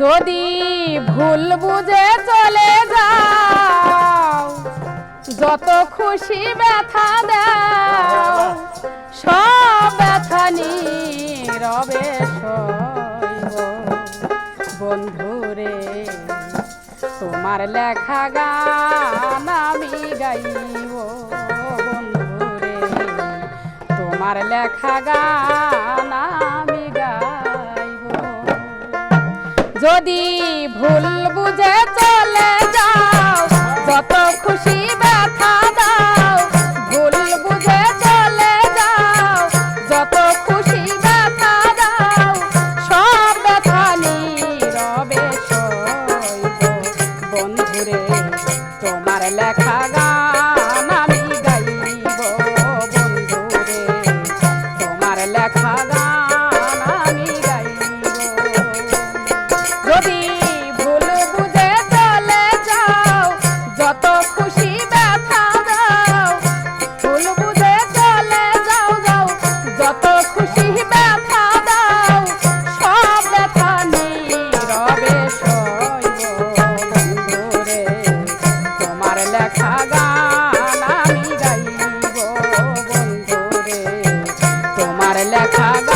যদি ভুল বুঝে চলে যাও, যত খুশি ব্যথা দাও, সব ব্যথা নীরবে বন্ধুরে, তোমার লেখা গান আমি গাইব। বন্ধুরে, তোমার লেখা গান যদি ভুল বুঝে চলে যাও, যত খুশি ব্যথা দাও, ভুল বুঝে চলে যাও, যত খুশি ব্যথা দাও, সব ব্যথা নীরবে বন্ধুরে, তোমার লেখা গান তোমার লেখা